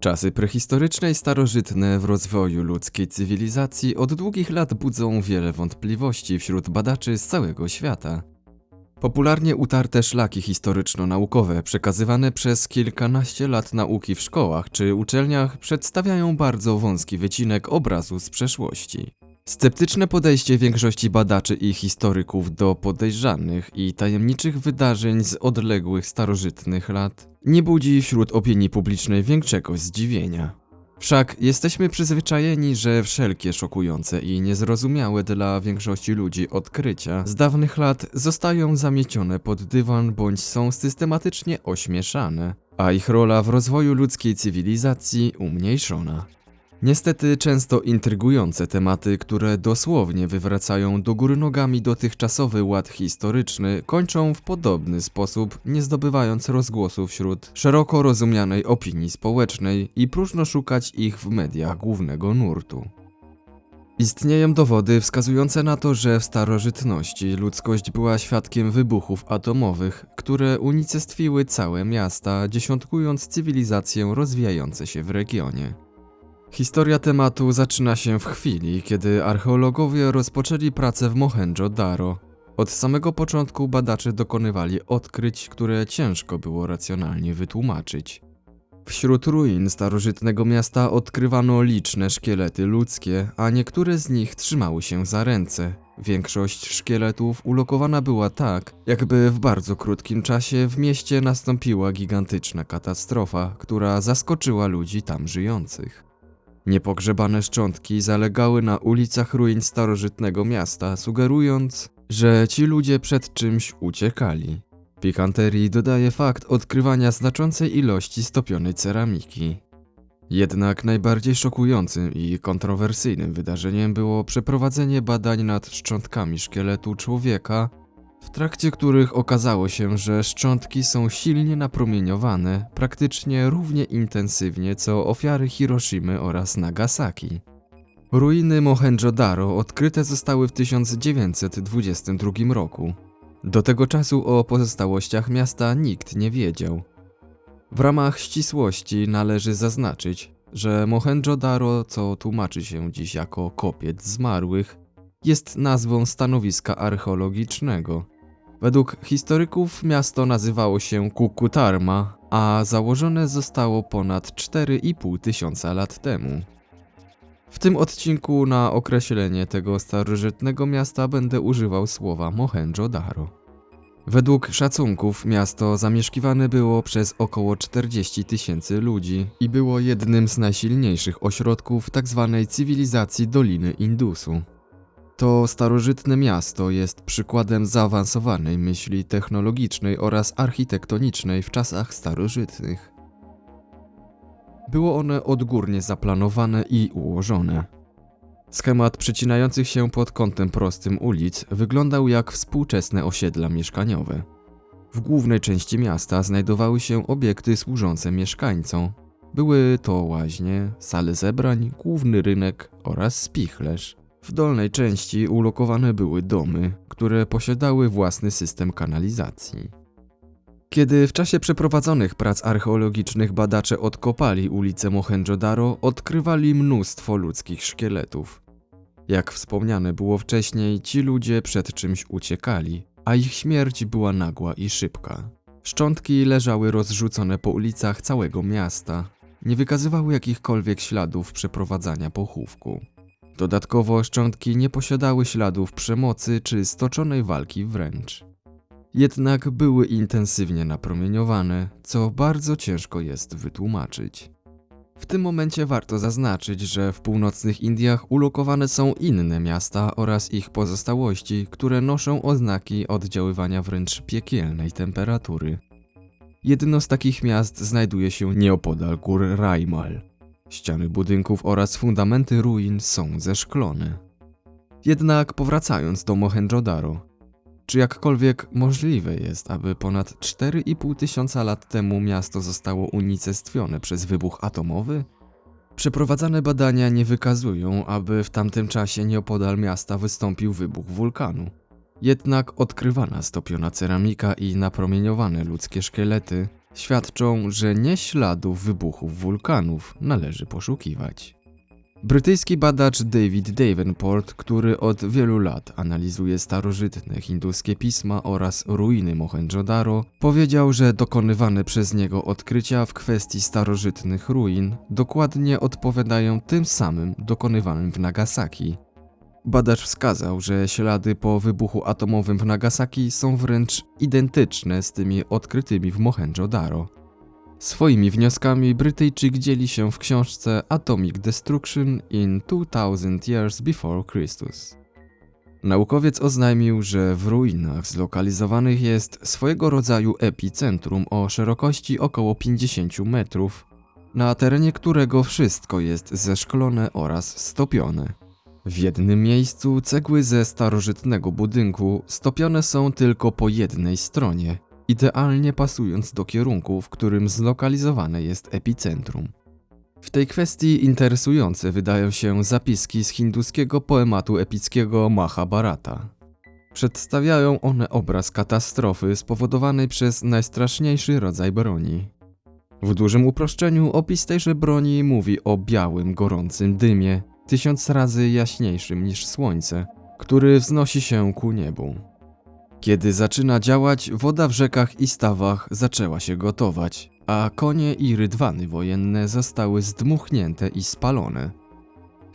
Czasy prehistoryczne i starożytne w rozwoju ludzkiej cywilizacji od długich lat budzą wiele wątpliwości wśród badaczy z całego świata. Popularnie utarte szlaki historyczno-naukowe przekazywane przez kilkanaście lat nauki w szkołach czy uczelniach przedstawiają bardzo wąski wycinek obrazu z przeszłości. Sceptyczne podejście większości badaczy i historyków do podejrzanych i tajemniczych wydarzeń z odległych starożytnych lat nie budzi wśród opinii publicznej większego zdziwienia. Wszak jesteśmy przyzwyczajeni, że wszelkie szokujące i niezrozumiałe dla większości ludzi odkrycia z dawnych lat zostają zamiecione pod dywan bądź są systematycznie ośmieszane, a ich rola w rozwoju ludzkiej cywilizacji umniejszona. Niestety często intrygujące tematy, które dosłownie wywracają do góry nogami dotychczasowy ład historyczny, kończą w podobny sposób, nie zdobywając rozgłosu wśród szeroko rozumianej opinii społecznej i próżno szukać ich w mediach głównego nurtu. Istnieją dowody wskazujące na to, że w starożytności ludzkość była świadkiem wybuchów atomowych, które unicestwiły całe miasta, dziesiątkując cywilizację rozwijające się w regionie. Historia tematu zaczyna się w chwili, kiedy archeologowie rozpoczęli pracę w Mohenjo-Daro. Od samego początku badacze dokonywali odkryć, które ciężko było racjonalnie wytłumaczyć. Wśród ruin starożytnego miasta odkrywano liczne szkielety ludzkie, a niektóre z nich trzymały się za ręce. Większość szkieletów ulokowana była tak, jakby w bardzo krótkim czasie w mieście nastąpiła gigantyczna katastrofa, która zaskoczyła ludzi tam żyjących. Niepogrzebane szczątki zalegały na ulicach ruin starożytnego miasta, sugerując, że ci ludzie przed czymś uciekali. Pikanterii dodaje fakt odkrywania znaczącej ilości stopionej ceramiki. Jednak najbardziej szokującym i kontrowersyjnym wydarzeniem było przeprowadzenie badań nad szczątkami szkieletu człowieka, w trakcie których okazało się, że szczątki są silnie napromieniowane, praktycznie równie intensywnie co ofiary Hiroshimy oraz Nagasaki. Ruiny Mohenjo-Daro odkryte zostały w 1922 roku. Do tego czasu o pozostałościach miasta nikt nie wiedział. W ramach ścisłości należy zaznaczyć, że Mohenjo-Daro, co tłumaczy się dziś jako kopiec zmarłych, jest nazwą stanowiska archeologicznego. Według historyków miasto nazywało się Kukutarma, a założone zostało ponad 4,5 tysiąca lat temu. W tym odcinku na określenie tego starożytnego miasta będę używał słowa Mohenjo-Daro. Według szacunków miasto zamieszkiwane było przez około 40 tysięcy ludzi i było jednym z najsilniejszych ośrodków tzw. cywilizacji Doliny Indusu. To starożytne miasto jest przykładem zaawansowanej myśli technologicznej oraz architektonicznej w czasach starożytnych. Było one odgórnie zaplanowane i ułożone. Schemat przecinających się pod kątem prostym ulic wyglądał jak współczesne osiedla mieszkaniowe. W głównej części miasta znajdowały się obiekty służące mieszkańcom. Były to łaźnie, sale zebrań, główny rynek oraz spichlerz. W dolnej części ulokowane były domy, które posiadały własny system kanalizacji. Kiedy w czasie przeprowadzonych prac archeologicznych badacze odkopali ulicę Mohenjo-Daro, odkrywali mnóstwo ludzkich szkieletów. Jak wspomniane było wcześniej, ci ludzie przed czymś uciekali, a ich śmierć była nagła i szybka. Szczątki leżały rozrzucone po ulicach całego miasta, nie wykazywały jakichkolwiek śladów przeprowadzania pochówku. Dodatkowo szczątki nie posiadały śladów przemocy czy stoczonej walki wręcz. Jednak były intensywnie napromieniowane, co bardzo ciężko jest wytłumaczyć. W tym momencie warto zaznaczyć, że w północnych Indiach ulokowane są inne miasta oraz ich pozostałości, które noszą oznaki oddziaływania wręcz piekielnej temperatury. Jedno z takich miast znajduje się nieopodal gór Raimal. Ściany budynków oraz fundamenty ruin są zeszklone. Jednak powracając do Mohenjo-Daro, czy jakkolwiek możliwe jest, aby ponad 4,5 tysiąca lat temu miasto zostało unicestwione przez wybuch atomowy? Przeprowadzane badania nie wykazują, aby w tamtym czasie nieopodal miasta wystąpił wybuch wulkanu. Jednak odkrywana stopiona ceramika i napromieniowane ludzkie szkielety świadczą, że nie śladów wybuchów wulkanów należy poszukiwać. Brytyjski badacz David Davenport, który od wielu lat analizuje starożytne hinduskie pisma oraz ruiny Mohenjo-Daro, powiedział, że dokonywane przez niego odkrycia w kwestii starożytnych ruin dokładnie odpowiadają tym samym dokonywanym w Nagasaki. Badacz wskazał, że ślady po wybuchu atomowym w Nagasaki są wręcz identyczne z tymi odkrytymi w Mohenjo-Daro. Swoimi wnioskami Brytyjczyk dzieli się w książce Atomic Destruction in 2000 Years Before Christus. Naukowiec oznajmił, że w ruinach zlokalizowanych jest swojego rodzaju epicentrum o szerokości około 50 metrów, na terenie którego wszystko jest zeszklone oraz stopione. W jednym miejscu cegły ze starożytnego budynku stopione są tylko po jednej stronie, idealnie pasując do kierunku, w którym zlokalizowane jest epicentrum. W tej kwestii interesujące wydają się zapiski z hinduskiego poematu epickiego Mahabharata. Przedstawiają one obraz katastrofy spowodowanej przez najstraszniejszy rodzaj broni. W dużym uproszczeniu opis tejże broni mówi o białym, gorącym dymie, tysiąc razy jaśniejszym niż słońce, który wznosi się ku niebu. Kiedy zaczyna działać, woda w rzekach i stawach zaczęła się gotować, a konie i rydwany wojenne zostały zdmuchnięte i spalone.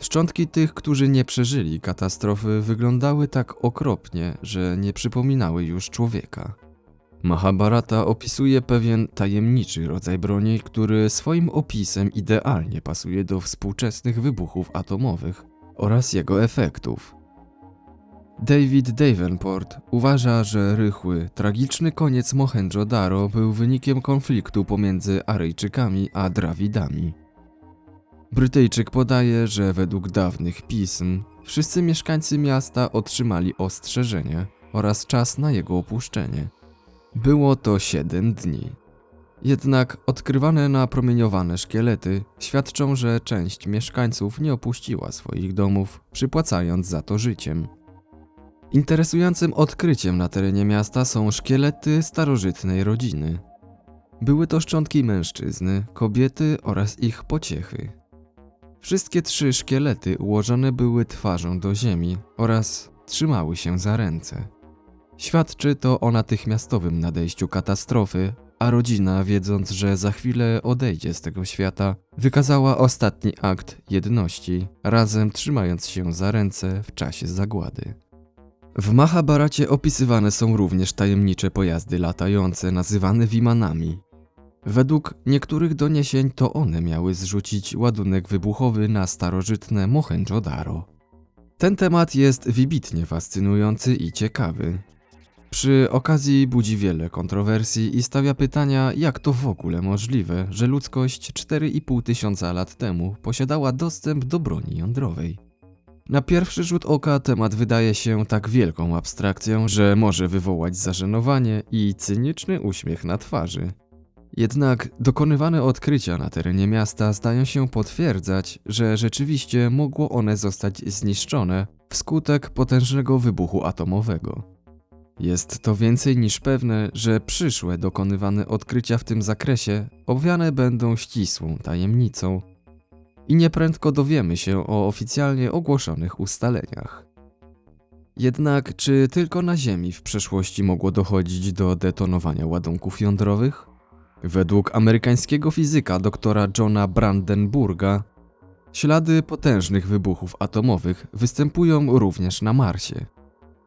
Szczątki tych, którzy nie przeżyli katastrofy, wyglądały tak okropnie, że nie przypominały już człowieka. Mahabharata opisuje pewien tajemniczy rodzaj broni, który swoim opisem idealnie pasuje do współczesnych wybuchów atomowych oraz jego efektów. David Davenport uważa, że rychły, tragiczny koniec Mohenjo-Daro był wynikiem konfliktu pomiędzy Aryjczykami a Drawidami. Brytyjczyk podaje, że według dawnych pism wszyscy mieszkańcy miasta otrzymali ostrzeżenie oraz czas na jego opuszczenie. Było to 7 dni. Jednak odkrywane napromieniowane szkielety świadczą, że część mieszkańców nie opuściła swoich domów, przypłacając za to życiem. Interesującym odkryciem na terenie miasta są szkielety starożytnej rodziny. Były to szczątki mężczyzny, kobiety oraz ich pociechy. Wszystkie trzy szkielety ułożone były twarzą do ziemi oraz trzymały się za ręce. Świadczy to o natychmiastowym nadejściu katastrofy, a rodzina, wiedząc, że za chwilę odejdzie z tego świata, wykazała ostatni akt jedności, razem trzymając się za ręce w czasie zagłady. W Mahabharacie opisywane są również tajemnicze pojazdy latające nazywane Vimanami. Według niektórych doniesień to one miały zrzucić ładunek wybuchowy na starożytne Mohenjo-Daro. Ten temat jest wybitnie fascynujący i ciekawy. Przy okazji budzi wiele kontrowersji i stawia pytania, jak to w ogóle możliwe, że ludzkość 4,5 tysiąca lat temu posiadała dostęp do broni jądrowej. Na pierwszy rzut oka temat wydaje się tak wielką abstrakcją, że może wywołać zażenowanie i cyniczny uśmiech na twarzy. Jednak dokonywane odkrycia na terenie miasta zdają się potwierdzać, że rzeczywiście mogło one zostać zniszczone wskutek potężnego wybuchu atomowego. Jest to więcej niż pewne, że przyszłe dokonywane odkrycia w tym zakresie obwiane będą ścisłą tajemnicą i nieprędko dowiemy się o oficjalnie ogłoszonych ustaleniach. Jednak czy tylko na Ziemi w przeszłości mogło dochodzić do detonowania ładunków jądrowych? Według amerykańskiego fizyka doktora Johna Brandenburga ślady potężnych wybuchów atomowych występują również na Marsie.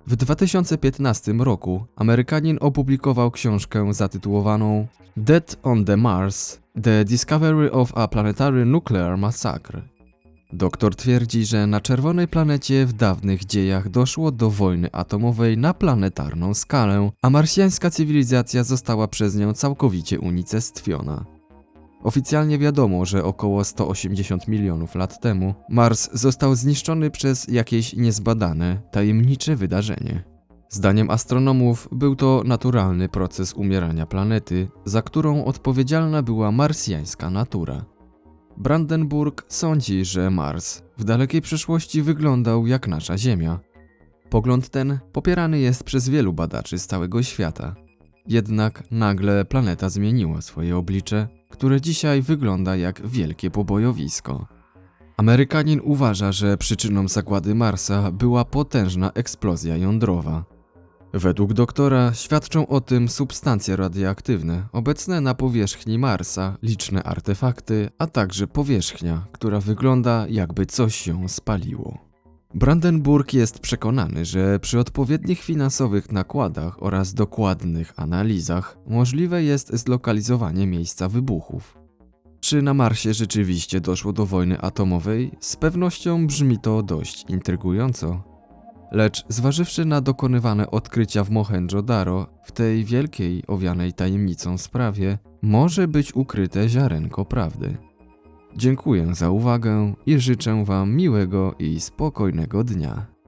W 2015 roku Amerykanin opublikował książkę zatytułowaną Dead on the Mars The Discovery of a Planetary Nuclear Massacre. Doktor twierdzi, że na czerwonej planecie w dawnych dziejach doszło do wojny atomowej na planetarną skalę, a marsjańska cywilizacja została przez nią całkowicie unicestwiona. Oficjalnie wiadomo, że około 180 milionów lat temu Mars został zniszczony przez jakieś niezbadane, tajemnicze wydarzenie. Zdaniem astronomów był to naturalny proces umierania planety, za którą odpowiedzialna była marsjańska natura. Brandenburg sądzi, że Mars w dalekiej przyszłości wyglądał jak nasza Ziemia. Pogląd ten popierany jest przez wielu badaczy z całego świata. Jednak nagle planeta zmieniła swoje oblicze, które dzisiaj wygląda jak wielkie pobojowisko. Amerykanin uważa, że przyczyną zagłady Marsa była potężna eksplozja jądrowa. Według doktora świadczą o tym substancje radioaktywne obecne na powierzchni Marsa, liczne artefakty, a także powierzchnia, która wygląda jakby coś się spaliło. Brandenburg jest przekonany, że przy odpowiednich finansowych nakładach oraz dokładnych analizach możliwe jest zlokalizowanie miejsca wybuchów. Czy na Marsie rzeczywiście doszło do wojny atomowej? Z pewnością brzmi to dość intrygująco. Lecz zważywszy na dokonywane odkrycia w Mohenjo-Daro, w tej wielkiej, owianej tajemnicą sprawie, może być ukryte ziarenko prawdy. Dziękuję za uwagę i życzę Wam miłego i spokojnego dnia.